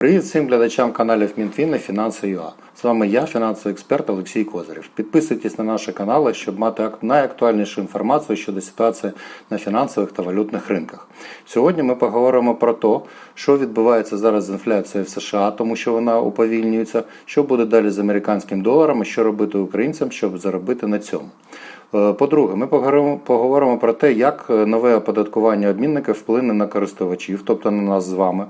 Привіт всім глядачам каналів Мінфін і Фінанси.ua. З вами я, фінансовий експерт Олексій Козирів. Підписуйтесь на наші канали, щоб мати ак- найактуальнішу інформацію щодо ситуації на фінансових та валютних ринках. Сьогодні ми поговоримо про те, що відбувається зараз з інфляцією в США, тому що вона уповільнюється, що буде далі з американським доларом і що робити українцям, щоб заробити на цьому. Е, По-друге, ми поговоримо, про те, як е, нове оподаткування обмінників вплине на користувачів, тобто на нас з вами.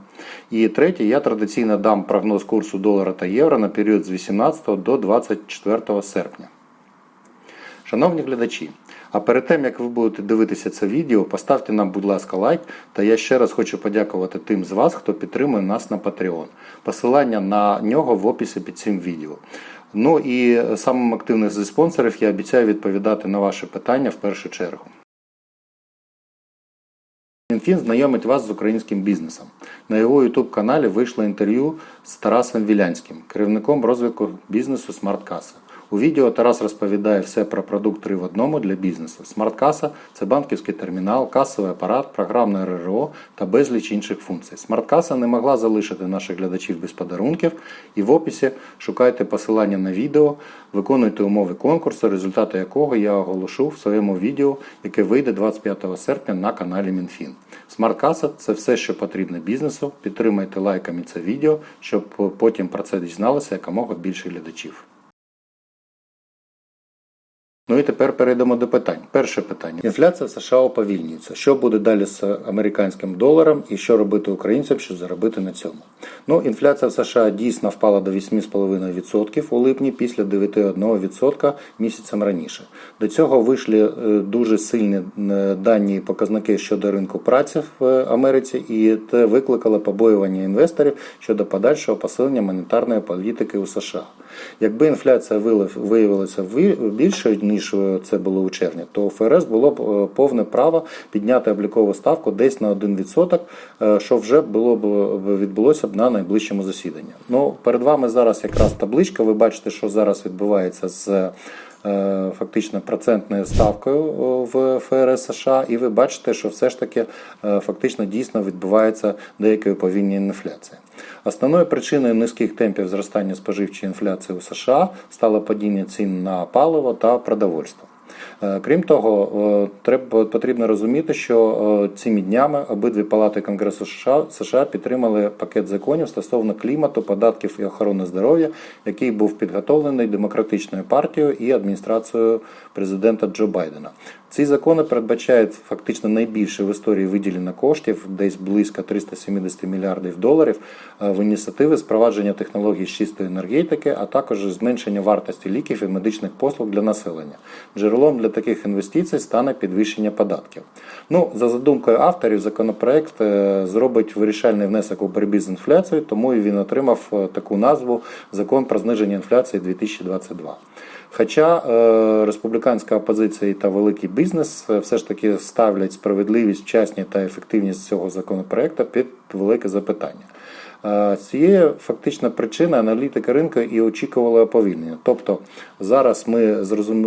І третє, я традиційно дам прогноз курсу долара та євро на період з 18 до 24 серпня. Шановні глядачі, а перед тим як ви будете дивитися це відео, поставте нам, будь ласка, лайк. Та я ще раз хочу подякувати тим з вас, хто підтримує нас на Patreon. Посилання на нього в описі під цим відео. Ну і самим активним зі спонсорів я обіцяю відповідати на ваші питання в першу чергу. Мінфін знайомить вас з українським бізнесом. На його YouTube каналі вийшло інтерв'ю з Тарасом Вілянським, керівником розвитку бізнесу SmartCasa. У відео Тарас розповідає все про продукт 3 в одному для бізнесу. SmartCasa – це банківський термінал, касовий апарат, програмне РРО та безліч інших функцій. SmartCasa не могла залишити наших глядачів без подарунків, і в описі шукайте посилання на відео, виконуйте умови конкурсу, результати якого я оголошу в своєму відео, яке вийде 25 серпня на каналі Мінфін. SmartCasa – це все, що потрібно бізнесу. Підтримайте лайками це відео, щоб потім про це дізналося якомога більше глядачів. Ну і тепер перейдемо до питань. Перше питання: інфляція в США уповільнюється. Що буде далі з американським доларом і що робити українцям, щоб заробити на цьому? Ну, інфляція в США дійсно впала до 8,5% у липні після 9,1% місяцем раніше. До цього вийшли е, дуже сильні е, дані і показники щодо ринку праці в Америці, і це викликало побоювання інвесторів щодо подальшого посилення монетарної політики у США. Якби інфляція виявилася ви- більшою, ніж е, це було у червні, то ФРС було б е, повне право підняти облікову ставку десь на 1%, е, що вже було б відбулося б на найближчому засіданні. Ну, перед вами зараз якраз табличка. Ви бачите, що зараз відбувається з. Е, Фактично процентною ставкою в ФРС США, і ви бачите, що все ж таки е, фактично дійсно відбувається деяке уповільнення інфляції. Основною причиною низьких темпів зростання споживчої інфляції у США стало падіння цін на паливо та продовольство. Е, Крім того, е, треба потрібно розуміти, що е, цими днями обидві палати Конгресу США, США підтримали пакет законів стосовно клімату, податків і охорони здоров'я, який був підготовлений демократичною партією і адміністрацією президента Джо Байдена. Ці закони передбачають фактично найбільше в історії виділення коштів, десь близько 370 мільярдів доларів, е, в ініціативи спровадження технологій чистої енергетики, а також зменшення вартості ліків і медичних послуг для населення. Джерелом для таких інвестицій стане підвищення податків. Ну, за задумкою авторів, законопроект е, зробить вирішальний внесок у боротьбі з інфляцією, тому і він отримав е, таку назву Закон про зниження інфляції 2022. Хоча е, республіканська опозиція та великий бізнес е, все ж таки ставлять справедливість, вчасність та ефективність цього законопроекту під велике запитання. Цієї фактично причини аналітика ринку і очікувала оповільнення. Тобто зараз ми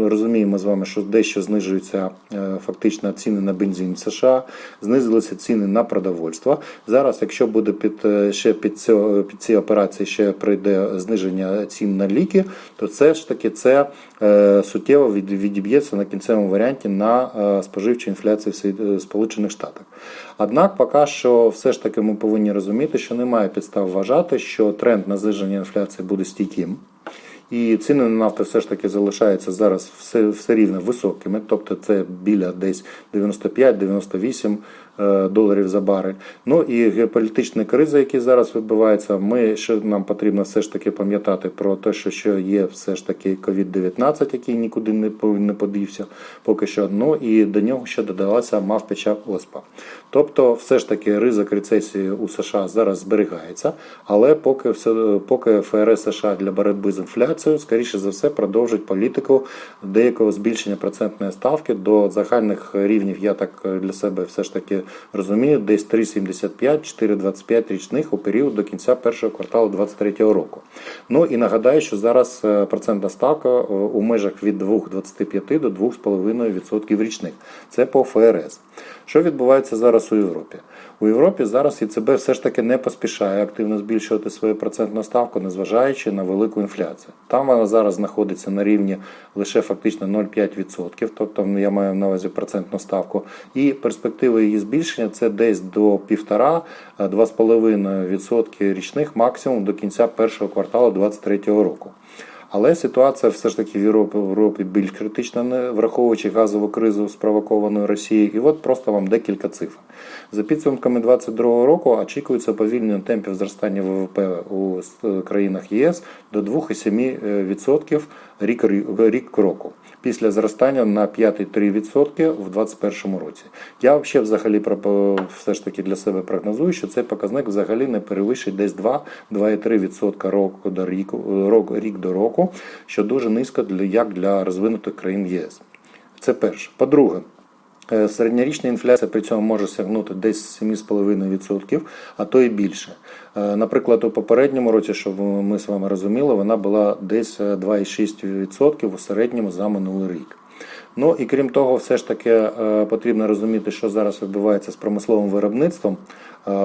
розуміємо з вами, що дещо знижуються е, фактично ціни на бензин в США, знизилися ціни на продовольство. Зараз, якщо буде під е, ще під, цього, під ці операції ще прийде зниження цін на ліки, то це ж таки це е, суттєво відіб'ється на кінцевому варіанті на споживчу інфляцію в Сполучених Штатах. Однак, поки що, все ж таки, ми повинні розуміти, що немає підстав вважати, що тренд на зниження інфляції буде стійким. І ціни на нафту все ж таки залишаються зараз все, все рівно високими, тобто це біля десь 95-98 е, доларів за барель. Ну і геополітичні кризи, які зараз відбуваються, ми ще нам потрібно все ж таки пам'ятати про те, що, що є все ж таки COVID-19, який нікуди не подівся поки що. Ну і до нього ще додалася мавпича оспа. Тобто, все ж таки ризик рецесії у США зараз зберігається, але поки все поки ФРС США для боротьби з інфляцією, скоріше за все, продовжить політику деякого збільшення процентної ставки до загальних рівнів. Я так для себе все ж таки розумію, десь 3,75-4,25 річних у період до кінця першого кварталу 2023 року. Ну і нагадаю, що зараз е, процентна ставка е, у межах від 2,25 до 2,5% річних. Це по ФРС. Що відбувається зараз у Європі? У Європі зараз ЕЦБ все ж таки не поспішає активно збільшувати свою процентну ставку, незважаючи на велику інфляцію. Там вона зараз знаходиться на рівні лише фактично 0,5%, тобто я маю на увазі процентну ставку. І перспективи її збільшення це десь до 1,5-2,5% річних максимум до кінця першого кварталу 2023 року. Але ситуація все ж таки в Європі, в Європі більш критична, не враховуючи газову кризу спровоковану Росією. І от просто вам декілька цифр. За підсумками 2022 року очікується повільнення темпів зростання ВВП у країнах єС до 2,7% рік, рік року. Після зростання на 5,3% в 2021 році. Я взагалі, взагалі все ж таки для себе прогнозую, що цей показник взагалі не перевищить десь 2-2,3% року до рік, рік до року, що дуже низько для як для розвинутих країн ЄС. Це перше. По-друге, Середньорічна інфляція при цьому може сягнути десь 7,5%, а то і більше. Наприклад, у попередньому році, щоб ми з вами розуміли, вона була десь 2,6% у середньому за минулий рік. Ну і крім того, все ж таки потрібно розуміти, що зараз відбувається з промисловим виробництвом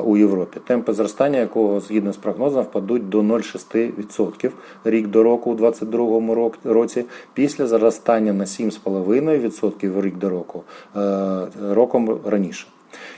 у Європі, темпи зростання якого згідно з прогнозом впадуть до 0,6% рік до року у 2022 році, після зростання на 7,5% рік до року роком раніше.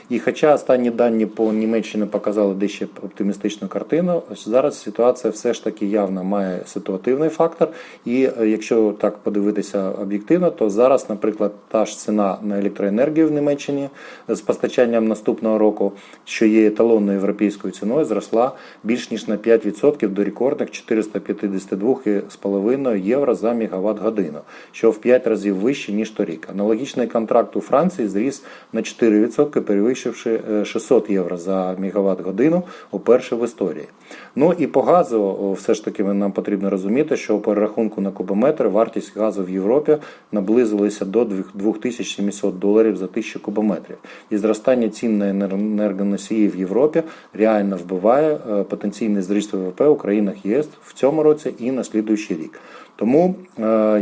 І хоча останні дані по Німеччині показали дещо оптимістичну картину, зараз ситуація все ж таки явно має ситуативний фактор. І якщо так подивитися об'єктивно, то зараз, наприклад, та ж ціна на електроенергію в Німеччині з постачанням наступного року, що є еталонною європейською ціною, зросла більш ніж на 5% до рекордних 452,5 євро за мегаватт годину, що в 5 разів вище ніж торік. Аналогічний контракт у Франції зріс на 4%, перевищивши 600 євро за мегаватт годину уперше в історії. Ну і по газу, все ж таки, нам потрібно розуміти, що у перерахунку на кубометр вартість газу в Європі наблизилася до 2700 доларів за 1000 кубометрів. І зростання цін на енергоносії в Європі реально вбиває потенційний зріст ВВП у країнах ЄС в цьому році і на слідуючий рік. Тому,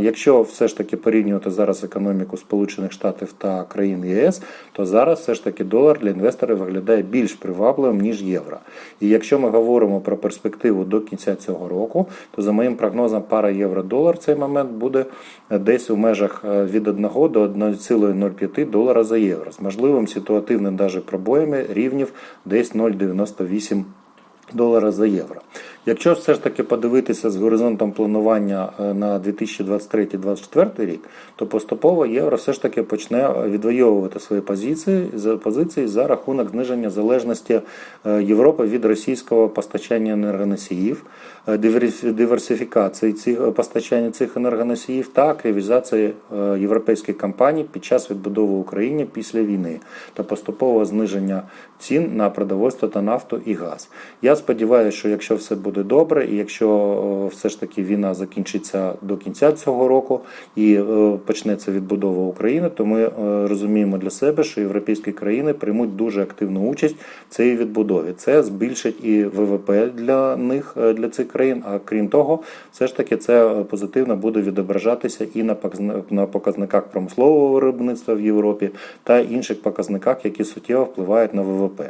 якщо все ж таки порівнювати зараз економіку Сполучених Штатів та країн ЄС, то зараз все ж таки долар для інвесторів виглядає більш привабливим ніж євро. І якщо ми говоримо про перспективу до кінця цього року, то за моїм прогнозом пара євро-долар в цей момент буде десь у межах від 1 до 1,05 долара за євро з можливим ситуативним даже пробоями рівнів десь 0,98 долара за євро. Якщо все ж таки подивитися з горизонтом планування на 2023-2024 рік, то поступово євро все ж таки почне відвоювати свої позиції позиції за рахунок зниження залежності Європи від російського постачання енергоносіїв, диверсифікації цих постачання цих енергоносіїв та активізації європейських компаній під час відбудови України після війни та поступового зниження цін на продовольство та нафту і газ. Я сподіваюся, що якщо все буде добре, і якщо все ж таки війна закінчиться до кінця цього року і почнеться відбудова України, то ми розуміємо для себе, що європейські країни приймуть дуже активну участь в цій відбудові. Це збільшить і ВВП для них, для цих країн. А крім того, все ж таки це позитивно буде відображатися і на показниках промислового виробництва в Європі та інших показниках, які суттєво впливають на ВВП.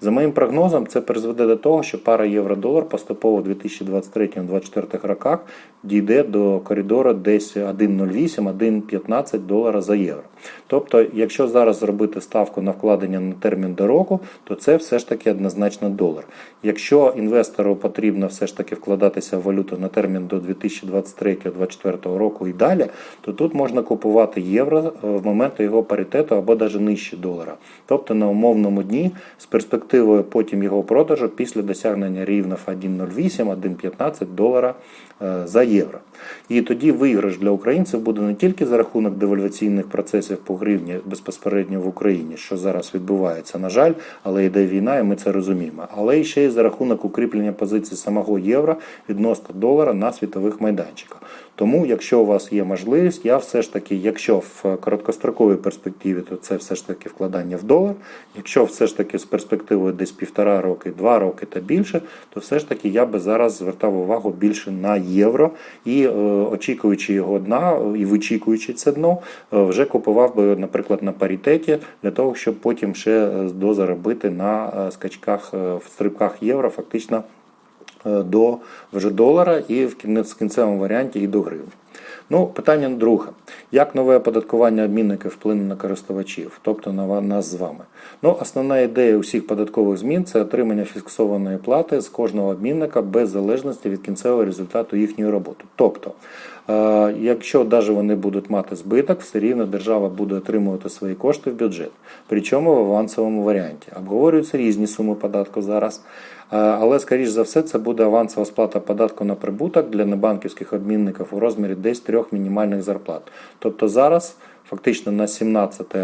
За моїм прогнозом, це призведе до того, що пара євро-долар поступово у 2023-2024 роках дійде до коридору десь 1,08-1,15 долара за євро. Тобто, якщо зараз зробити ставку на вкладення на термін до року, то це все ж таки однозначно долар. Якщо інвестору потрібно все ж таки вкладатися в валюту на термін до 2023-2024 року і далі, то тут можна купувати євро в момент його паритету або навіть нижче долара. Тобто на умовному дні з перспективою потім його продажу після досягнення рівнів 1,08-1,15 долара за євро. І тоді виграш для українців буде не тільки за рахунок девальваційних процесів по гривні безпосередньо в Україні, що зараз відбувається, на жаль, але йде війна, і ми це розуміємо, але і ще й за рахунок укріплення позицій самого євро відносно долара на світових майданчиках. Тому, якщо у вас є можливість, я все ж таки, якщо в короткостроковій перспективі, то це все ж таки вкладання в долар. Якщо все ж таки з перспективою десь півтора роки, два роки та більше, то все ж таки я би зараз звертав увагу більше на євро і е, очікуючи його дна і вичікуючи це дно, е, вже купував би, наприклад, на паритеті для того, щоб потім ще е, дозаробити на е, скачках в стрибках євро, фактично до вже долара і в кінцевому варіанті і до гривні. Ну, питання друге. Як нове оподаткування обмінників вплине на користувачів, тобто на нас з вами? Ну, основна ідея усіх податкових змін це отримання фіксованої плати з кожного обмінника без залежності від кінцевого результату їхньої роботи. Тобто, е, якщо навіть вони будуть мати збиток, все рівно держава буде отримувати свої кошти в бюджет, причому в авансовому варіанті. Обговорюються різні суми податку зараз. Е, Але, скоріш за все, це буде авансова сплата податку на прибуток для небанківських обмінників у розмірі десь трьох мінімальних зарплат. Тобто зараз, фактично на 17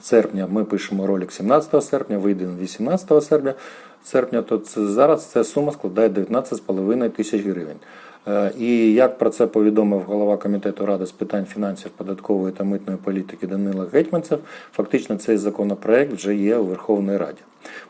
серпня, ми пишемо ролик 17 серпня, вийде на 18 серпня, серпня то це, зараз ця сума складає 19,5 тисяч гривень. Е, І як про це повідомив голова комітету ради з питань фінансів, податкової та митної політики Данила Гетьманцев, фактично цей законопроект вже є у Верховній Раді.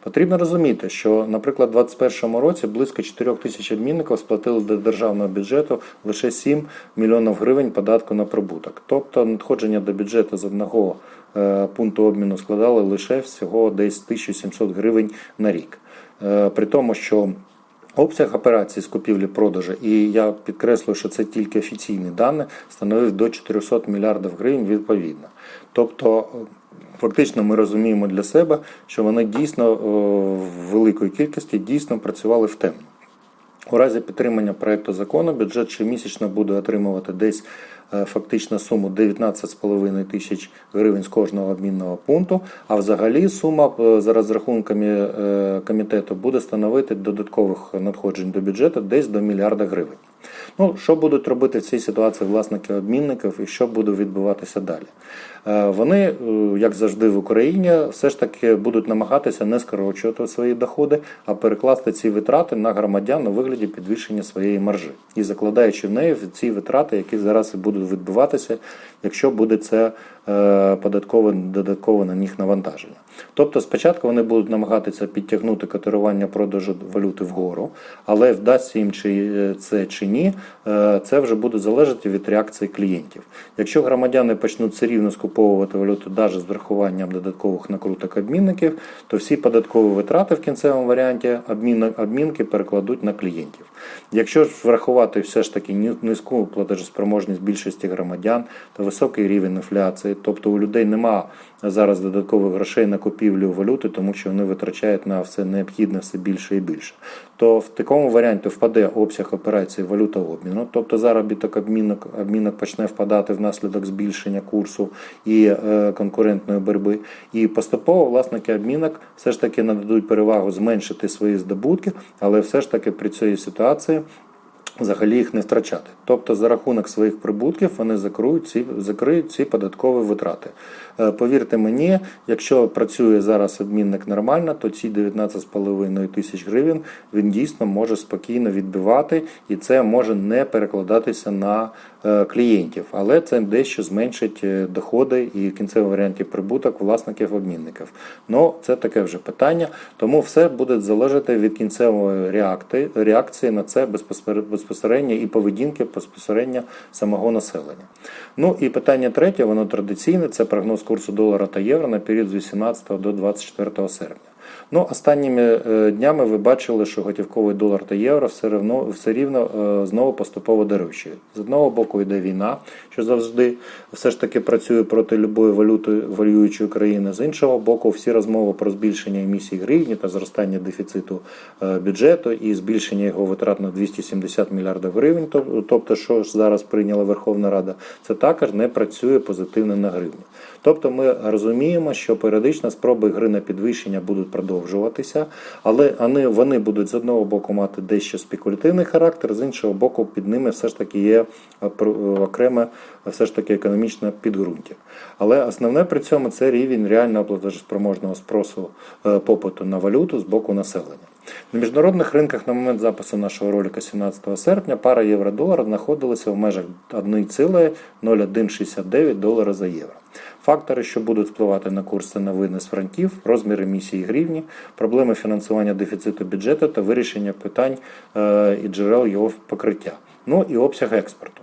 Потрібно розуміти, що, наприклад, у 2021 році близько 4 тисяч адмінників сплатили до державного бюджету лише 7 мільйонів гривень податку на прибуток. Тобто надходження до бюджету з одного е, пункту обміну складали лише всього десь 1700 гривень на рік. Е, При тому, що Обсяг операцій з купівлі-продажу, і я підкреслюю, що це тільки офіційні дані, становив до 400 мільярдів гривень відповідно. Тобто, е, фактично, ми розуміємо для себе, що вони дійсно е, в великої кількості дійсно працювали в темну. У разі підтримання проекту закону бюджет щомісячно буде отримувати десь е, фактично суму 19,5 тисяч гривень з кожного обмінного пункту. А взагалі сума е, за розрахунками е, комітету буде становити додаткових надходжень до бюджету десь до мільярда гривень. Ну, що будуть робити в цій ситуації власники обмінників і що буде відбуватися далі? Е, Вони, е, як завжди в Україні, все ж таки будуть намагатися не скорочувати свої доходи, а перекласти ці витрати на громадян у вигляді підвищення своєї маржі і закладаючи в неї ці витрати, які зараз будуть відбуватися, якщо буде це податкове додаткове на них навантаження. Тобто спочатку вони будуть намагатися підтягнути котирування продажу валюти вгору, але вдасться їм чи е, це чи ні, е, це вже буде залежати від реакції клієнтів. Якщо громадяни почнуть все рівно скуповувати валюту навіть з врахуванням додаткових накруток обмінників, то всі податкові витрати в кінцевому варіанті обмінки перекладуть на клієнтів. Якщо ж врахувати все ж таки низьку платежеспроможність більшості громадян та високий рівень інфляції, тобто у людей нема зараз додаткових грошей на купівлю валюти, тому що вони витрачають на все необхідне все більше і більше, то в такому варіанті впаде обсяг операцій валютообміну, тобто заробіток обмінок, обмінок почне впадати внаслідок збільшення курсу і е, конкурентної боротьби. І поступово власники обмінок все ж таки нададуть перевагу зменшити свої здобутки, але все ж таки при цій ситуації взагалі їх не втрачати. Тобто за рахунок своїх прибутків вони закриють ці, закриють ці податкові витрати. Е, Повірте мені, якщо працює зараз обмінник нормально, то ці 19,5 тисяч гривень він дійсно може спокійно відбивати, і це може не перекладатися на е, клієнтів, але це дещо зменшить е, доходи і в кінцевому варіанті прибуток власників обмінників. Ну це таке вже питання, тому все буде залежати від кінцевої реакції, на це безпосередньо і поведінки безпосередньо самого населення. Ну і питання третє, воно традиційне, це прогноз курсу долара та євро на період з 18 до 24 серпня. Ну, останніми е, днями ви бачили, що готівковий долар та євро все рівно, все рівно е, знову поступово дорожчають. З одного боку йде війна, що завжди все ж таки працює проти любої валюти воюючої країни. З іншого боку, всі розмови про збільшення емісії гривні та зростання дефіциту е, бюджету і збільшення його витрат на 270 мільярдів гривень, тобто, що ж зараз прийняла Верховна Рада, це також не працює позитивно на гривню. Тобто ми розуміємо, що періодично спроби гри на підвищення будуть продовжуватися, але вони, вони будуть з одного боку мати дещо спекулятивний характер, з іншого боку, під ними все ж таки є е, про- окреме все ж таки економічне підґрунтя. Але основне при цьому це рівень реального платежеспроможного спросу е, попиту на валюту з боку населення. На міжнародних ринках на момент запису нашого ролика 17 серпня пара євро-долара знаходилася в межах 1,0169 долара за євро. Фактори, що будуть впливати на курс, це на винес франків, розмір емісії гривні, проблеми фінансування дефіциту бюджету та вирішення питань е, і джерел його покриття. Ну і обсяг експорту.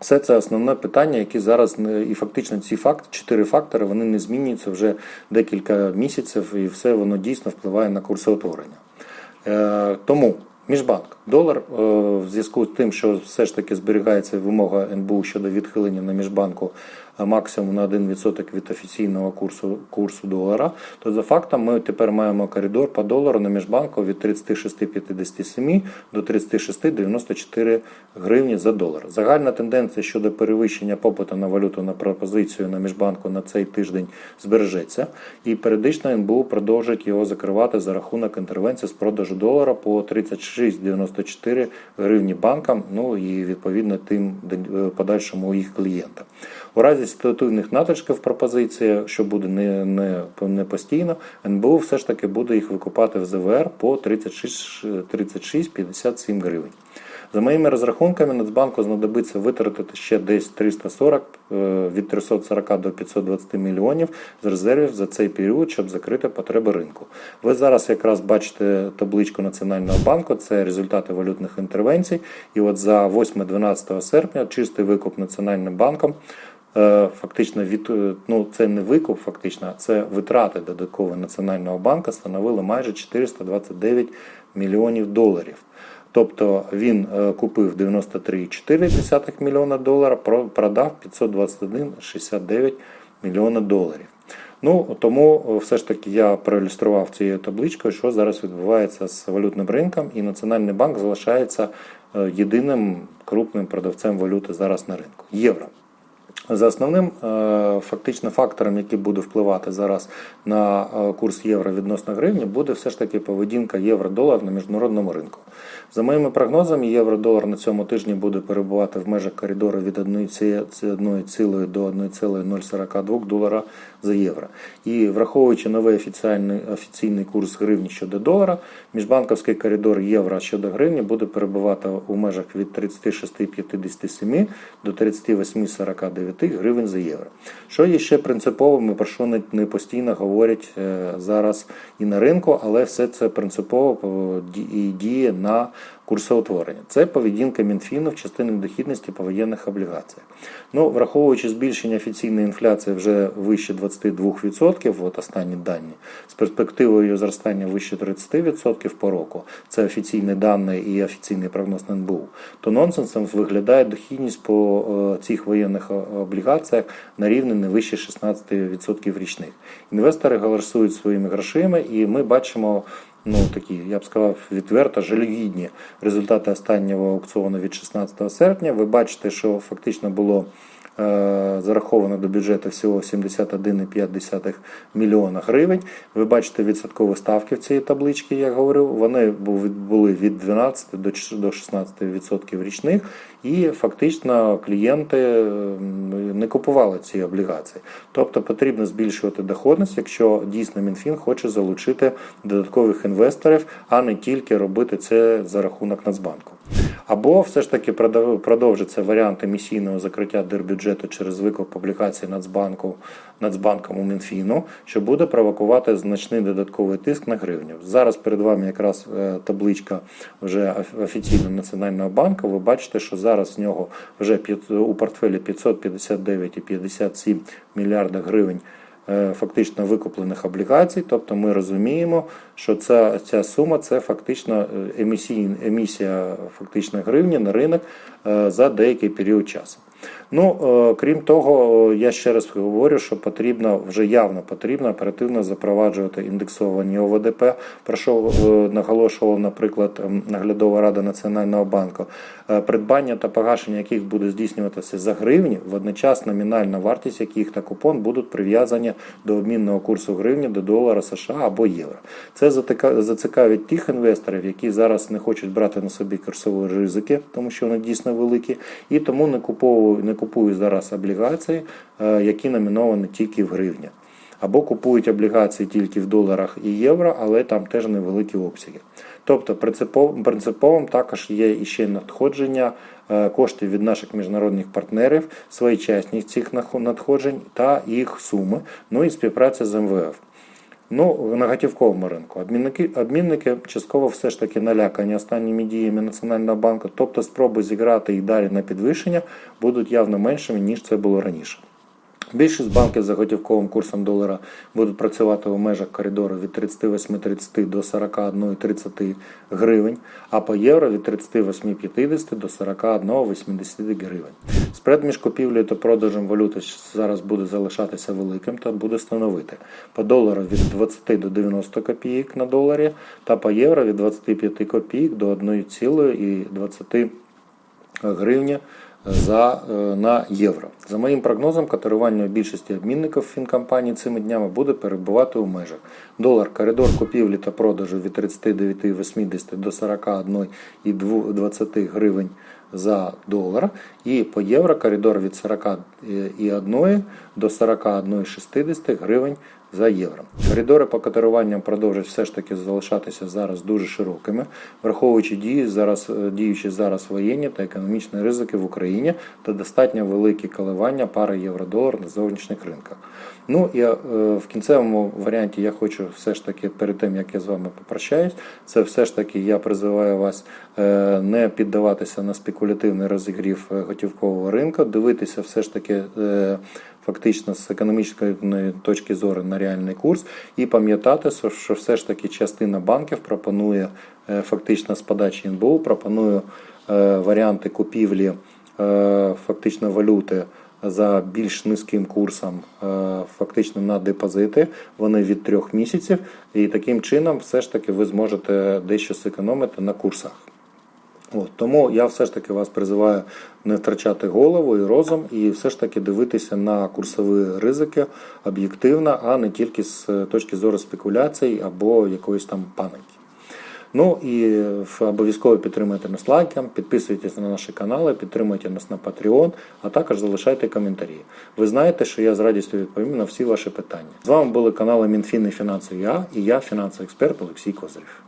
Все це основне питання, які зараз і фактично ці факт, чотири фактори вони не змінюються вже декілька місяців, і все воно дійсно впливає на курсоутворення. Е, тому міжбанк долар е, в зв'язку з тим, що все ж таки зберігається вимога НБУ щодо відхилення на міжбанку е, максимум на 1% від офіційного курсу курсу долара, то за фактом ми тепер маємо коридор по долару на міжбанку від 36,57 до 36,94 гривні за долар. Загальна тенденція щодо перевищення попиту на валюту на пропозицію на міжбанку на цей тиждень збережеться, і періодично НБУ продовжить його закривати за рахунок інтервенції з продажу долара по 36,94 гривні банкам, ну і відповідно тим е, подальшому їх клієнтам. У разі ситуативних натишків пропозиція, що буде не, не, не постійно, НБУ все ж таки буде їх викупати в ЗВР по 36 36,57 гривень. За моїми розрахунками, Нацбанку знадобиться витратити ще десь 340 е, від 340 до 520 мільйонів з резервів за цей період, щоб закрити потреби ринку. Ви зараз якраз бачите табличку Національного банку, це результати валютних інтервенцій. І от за 8-12 серпня чистий викуп Національним банком. е, Фактично від е, ну це не викуп, фактично, це витрати додаткові Національного банку становили майже 429 мільйонів доларів. Тобто він е, купив 93,4 мільйона доларів, про- продав 521,69 мільйона доларів. Ну тому е, все ж таки я проілюстрував цією табличкою, що зараз відбувається з валютним ринком, і Національний банк залишається е, єдиним крупним продавцем валюти зараз на ринку євро. За основним е, фактично фактором, який буде впливати зараз на е, курс євро відносно гривні, буде все ж таки поведінка євро-долар на міжнародному ринку. За моїми прогнозами, євро-долар на цьому тижні буде перебувати в межах коридору від 1,1 до 1,042 долара за євро. І враховуючи новий офіційний, офіційний курс гривні щодо долара, міжбанковський коридор євро щодо гривні буде перебувати у межах від 36,57 до 38,49 гривень за євро. Що є ще принциповим про що не, постійно говорять е, зараз і на ринку, але все це принципово е, діє на курсоутворення. Це поведінка Мінфіну в частині дохідності по воєнних облігаціях. Ну, враховуючи збільшення офіційної інфляції вже вище 22%, от останні дані, з перспективою зростання вище 30% по року, це офіційні дані і офіційний прогноз НБУ, то нонсенсом виглядає дохідність по е, цих воєнних облігаціях на рівні не вище 16% річних. Інвестори голосують своїми грошима, і ми бачимо ну такі, я б сказав, відверто жалюгідні результати останнього аукціону від 16 серпня. Ви бачите, що фактично було зараховано до бюджету всього 71,5 мільйона гривень. Ви бачите відсоткові ставки в цій табличці, я говорив. Вони були від 12 до 16% річних, і фактично клієнти не купували ці облігації. Тобто потрібно збільшувати доходність, якщо дійсно Мінфін хоче залучити додаткових інвесторів, а не тільки робити це за рахунок Нацбанку. Або все ж таки продовжиться варіант емісійного закриття держбюджету через викуп облігацій Нацбанку Нацбанком у Мінфіну, що буде провокувати значний додатковий тиск на гривню. Зараз перед вами якраз е, табличка вже оф- офіційно Національного банку. Ви бачите, що зараз в нього вже у портфелі 559,57 мільярда гривень е, фактично викуплених облігацій. Тобто ми розуміємо, що ця, ця сума це фактично е, емісій, емісія фактично гривні на ринок е, за деякий період часу. Ну, е, крім того, я ще раз говорю, що потрібно вже явно потрібно оперативно запроваджувати індексовані ОВДП, про що наголошував, наприклад, наглядова рада Національного банку, придбання та погашення яких буде здійснюватися за гривні, водночас номінальна вартість яких та купон будуть прив'язані до обмінного курсу гривні до долара США або євро. Це затика- зацікавить тих інвесторів, які зараз не хочуть брати на собі курсові ризики, тому що вони дійсно великі, і тому не куповують, не купують зараз облігації, е, які номіновані тільки в гривні. Або купують облігації тільки в доларах і євро, але там теж невеликі обсяги. Тобто принциповим також є іще надходження е, коштів від наших міжнародних партнерів, своєчасність цих надходжень та їх суми, ну і співпраця з МВФ. Ну, на готівковому ринку. Обмінники, обмінники частково все ж таки налякані останніми діями Національного банку, тобто спроби зіграти і далі на підвищення будуть явно меншими, ніж це було раніше. Більшість банків за готівковим курсом долара будуть працювати у межах коридору від 38,30 до 41,30 гривень, а по євро від 38,50 до 41,80 гривень. Спред між купівлею та продажем валюти зараз буде залишатися великим та буде становити по долару від 20 до 90 копійок на доларі та по євро від 25 копійок до 1,20 гривні за, е, на євро. За моїм прогнозом, котирування у більшості обмінників фінкомпаній цими днями буде перебувати у межах. Долар коридор купівлі та продажу від 39,80 до 41,20 гривень за долар. І по євро коридор від 41 до 41,60 гривень за євро. Коридори по котируванням продовжують все ж таки залишатися зараз дуже широкими, враховуючи дії зараз е, діючі зараз воєнні та економічні ризики в Україні та достатньо великі коливання пари євро-долар на зовнішніх ринках. Ну і е, в кінцевому варіанті я хочу все ж таки перед тим як я з вами попрощаюсь, це все ж таки я призиваю вас е, не піддаватися на спекулятивний розігрів готівкового ринку, дивитися все ж таки. Фактично з економічної точки зору на реальний курс, і пам'ятати, що- все ж таки частина банків пропонує е, фактично з подачі НБУ, пропонує е, варіанти купівлі е, фактично валюти за більш низьким курсом, фактично на депозити. Вони від трьох місяців, і таким чином, все ж таки, ви зможете дещо зекономити на курсах. От, тому я все ж таки вас призиваю не втрачати голову і розум, і все ж таки дивитися на курсові ризики об'єктивно, а не тільки з точки зору спекуляцій або якоїсь там паніки. Ну і обов'язково підтримуйте нас лайком, підписуйтесь на наші канали, підтримуйте нас на Patreon, а також залишайте коментарі. Ви знаєте, що я з радістю відповім на всі ваші питання. З вами були канали Мінфін і Фінанси Я і я, фінансовий експерт Олексій Козирів.